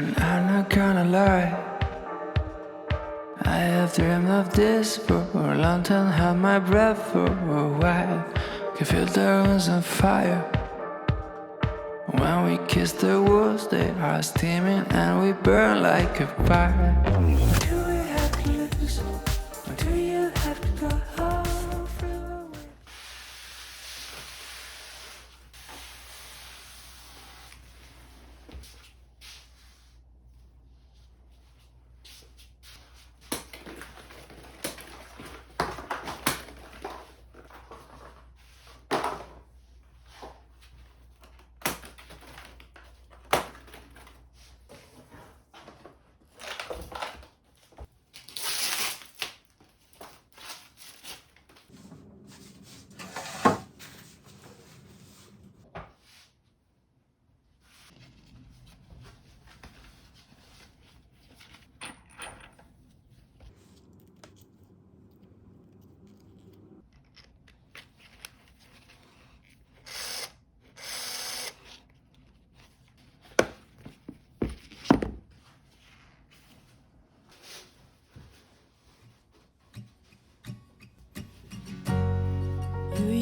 and I'm not gonna lie. I have dreamed of this for a long time, held my breath for a while. Can feel the rooms on fire. When we kiss the walls, they are steaming and we burn like a fire.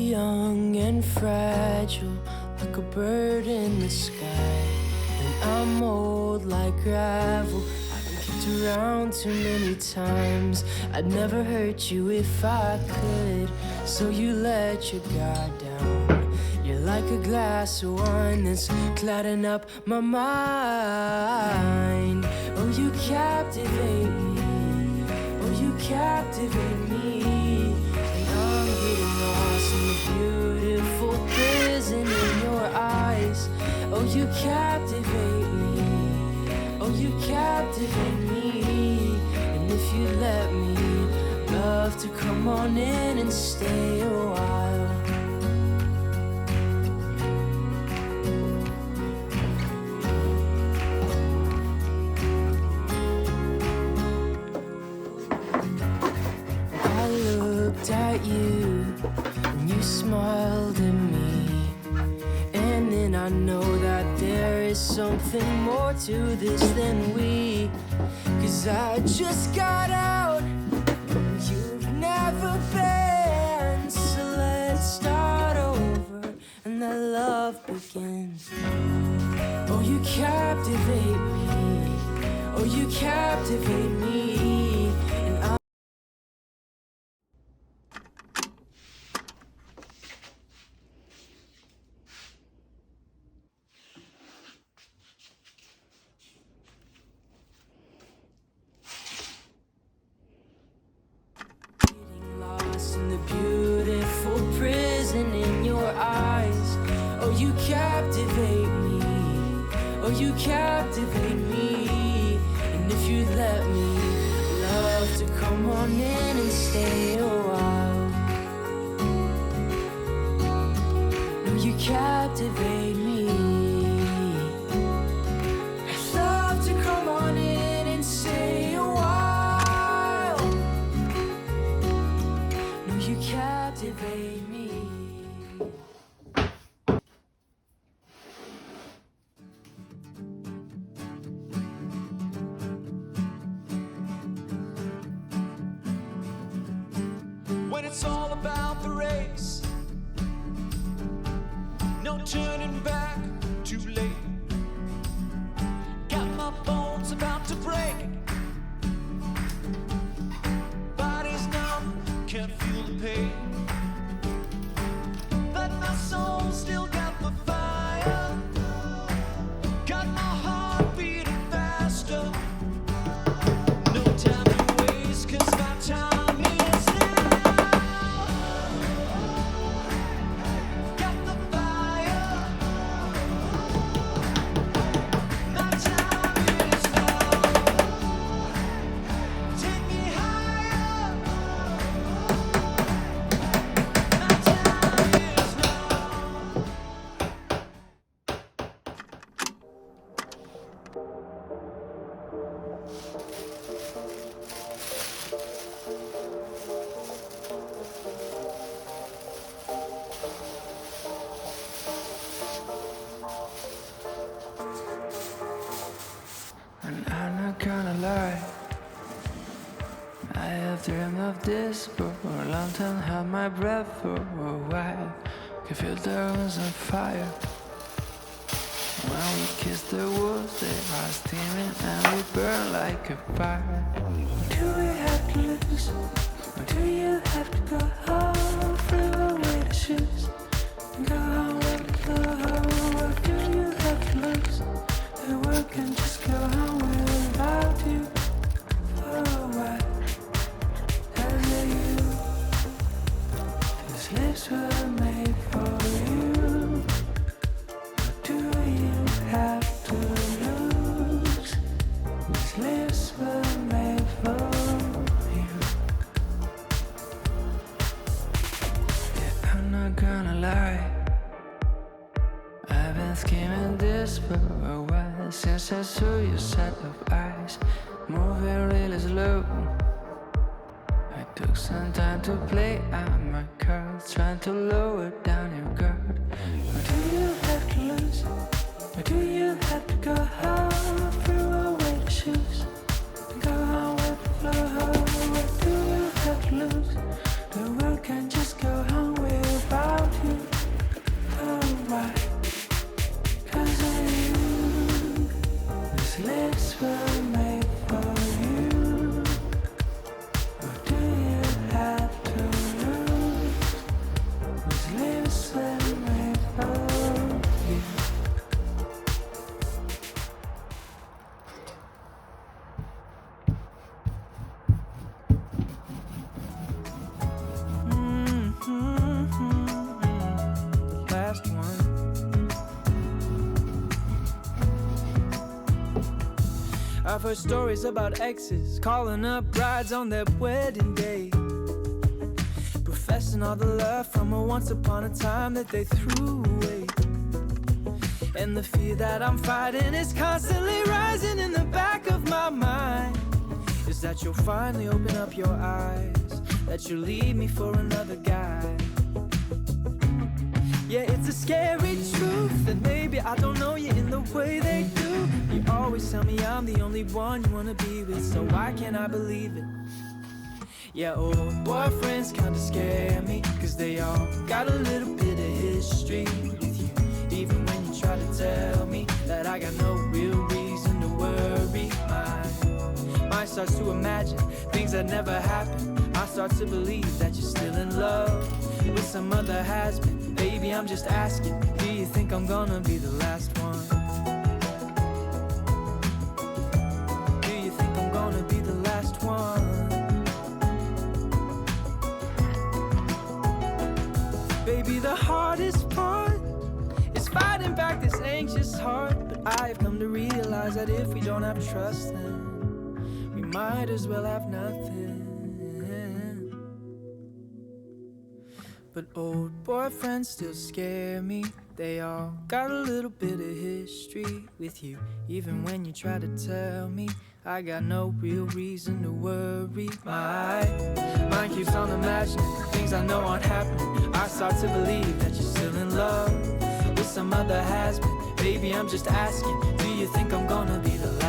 Young and fragile, like a bird in the sky. And I'm old like gravel. I've been kicked around too many times. I'd never hurt you if I could. So you let your guard down. You're like a glass of wine that's clouding up my mind. Oh, you captivate me. Oh, you captivate me. Beautiful prison in your eyes. Oh, you captivate me. Oh, you captivate me. And if you let me, love to come on in and stay a while. Smiled at me. And then I know that there is something more to this than we. Cause I just got out. You've never been. So let's start over and the love begins. Oh, you captivate me. Oh, you captivate me. Captivate me. Oh, you captivate me. And if you let me, love to come on in and stay a while. No, you captivate me. Love to come on in and stay a while. You captivate me. Turning back, lie. I have dreamed of this for a long time, held my breath for a while. Can feel the rooms on fire. When we kiss the woods, they are steaming and we burn like a fire. Do we have to lose? Or do you have to go home? Throw away the shoes go home the flow. Or do you have to lose? The world can just go on set of eyes moving really slow. I took some time to play out my cards, trying to lower down I've heard stories about exes calling up brides on their wedding day. Professing all the love from a once upon a time that they threw away. And the fear that I'm fighting is constantly rising in the back of my mind. Is that you'll finally open up your eyes, that you'll leave me for another guy. Yeah, it's a scary truth that maybe I don't know you in the way they do. I'm the only one you wanna be with, so why can't I believe it? Yeah, old boyfriends kinda scare me, cause they all got a little bit of history with you. Even when you try to tell me that I got no real reason to worry, my mind starts to imagine things that never happened. I start to believe that you're still in love with some other has been. Baby, I'm just asking, do you think I'm gonna be the last one? I've come to realize that if we don't have trust, then we might as well have nothing. But old boyfriends still scare me. They all got a little bit of history with you. Even when you try to tell me, I got no real reason to worry. My mind keeps on imagining things I know aren't happening. I start to believe that you're still in love with some other has been. Baby, I'm just asking, do you think I'm gonna be the last